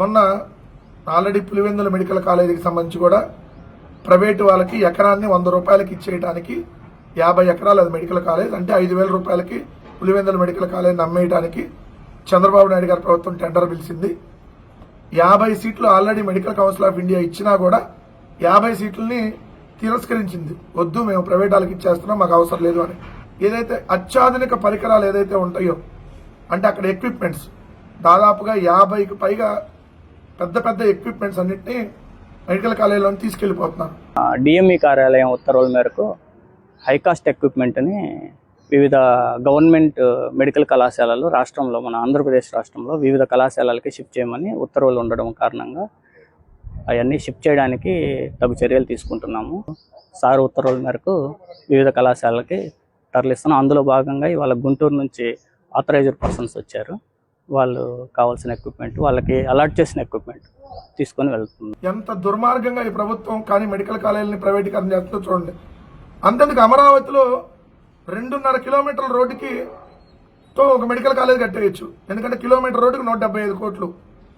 మొన్న already Pulivendula medical కాలేజీకి సంబంధించి కూడా ప్రైవేటు వాళ్ళకి ఎకరాన్ని వంద రూపాయలకి ఇచ్చేయడానికి యాభై ఎకరాలు అది మెడికల్ కాలేజ్ అంటే ఐదు వేల రూపాయలకి పులివెందుల మెడికల్ కాలేజ్ అమ్మేయడానికి చంద్రబాబు నాయుడు గారి ప్రభుత్వం టెండర్ పిలిచింది. యాభై సీట్లు already medical council of India ఇచ్చినా కూడా యాభై సీట్లని తిరస్కరించింది. వద్దు మేము ప్రైవేట్ వాళ్ళకి ఇచ్చేస్తున్నాం మాకు అవసరం లేదు అని. ఏదైతే అత్యాధునిక పరికరాలు ఏదైతే ఉంటాయో అంటే అక్కడ ఎక్విప్మెంట్స్ దాదాపుగా యాభైకి పైగా పెద్ద పెద్ద ఎక్విప్మెంట్స్ అన్నింటినీ మెడికల్ కాలేజీలో తీసుకెళ్ళిపోతున్నారు డిఎంఈ కార్యాలయం ఉత్తర్వుల మేరకు హైకాస్ట్ ఎక్విప్మెంట్ని వివిధ గవర్నమెంట్ మెడికల్ uh, కళాశాలలు రాష్ట్రంలో మన ఆంధ్రప్రదేశ్ రాష్ట్రంలో వివిధ కళాశాలలకి షిఫ్ట్ చేయమని ఉత్తర్వులు ఉండడం కారణంగా అవన్నీ షిఫ్ట్ చేయడానికి తగు చర్యలు తీసుకుంటున్నాము. సార్ ఉత్తర్వుల మేరకు వివిధ కళాశాలలకి తరలిస్తున్నాం. అందులో భాగంగా ఇవాళ గుంటూరు నుంచి ఆథరైజ్డ్ పర్సన్స్ వచ్చారు. వాళ్ళు కావాల్సిన ఎక్విప్మెంట్ వాళ్ళకి అలాట్ చేసిన ఎక్విప్మెంట్ తీసుకొని వెళ్తుంది. ఎంత దుర్మార్గంగా ఈ ప్రభుత్వం కానీ మెడికల్ కాలేజీని ప్రైవేటీకరణ చేస్తుందో చూడండి. అంతేందుకు అమరావతిలో రెండున్నర కిలోమీటర్ల రోడ్డుకి తో ఒక మెడికల్ కాలేజ్ కట్టేయచ్చు. ఎందుకంటే కిలోమీటర్ రోడ్డుకి నూట డెబ్బై ఐదు కోట్లు.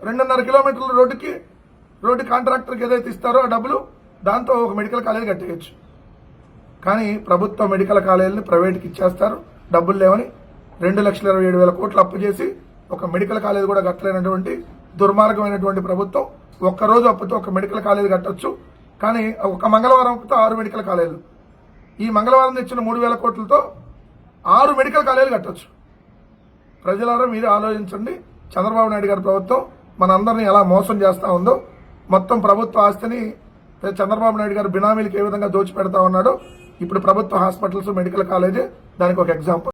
రెండున్నర కిలోమీటర్ల రోడ్డుకి రోడ్డు కాంట్రాక్టర్కి ఏదైతే ఇస్తారో ఆ డబ్బులు దాంతో ఒక మెడికల్ కాలేజ్ కట్టేయచ్చు. కానీ ప్రభుత్వ మెడికల్ కాలేజీని ప్రైవేట్కి ఇచ్చేస్తారు. డబ్బులు లేవని రెండు లక్షల ఇరవై ఏడు వేల కోట్లు అప్పు చేసి ఒక మెడికల్ కాలేజ్ కూడా కట్టలేనటువంటి దుర్మార్గమైనటువంటి ప్రభుత్వం. ఒక్కరోజు అప్పుతో ఒక మెడికల్ కాలేజ్ కట్టొచ్చు. కానీ ఒక మంగళవారం అప్పుతో ఆరు మెడికల్ కాలేజీలు. ఈ మంగళవారం తెచ్చిన మూడు వేల కోట్లతో ఆరు మెడికల్ కాలేజీలు కట్టొచ్చు. ప్రజలారా మీరు ఆలోచించండి. చంద్రబాబు నాయుడు గారి ప్రభుత్వం మనందరినీ ఎలా మోసం చేస్తూ ఉందో మొత్తం ప్రభుత్వ ఆస్తిని చంద్రబాబు నాయుడు గారు బినామీలకు ఏ విధంగా దోచిపెడతా ఉన్నాడో ఇప్పుడు ప్రభుత్వ హాస్పిటల్స్ మెడికల్ కాలేజీ దానికి ఒక ఎగ్జాంపుల్.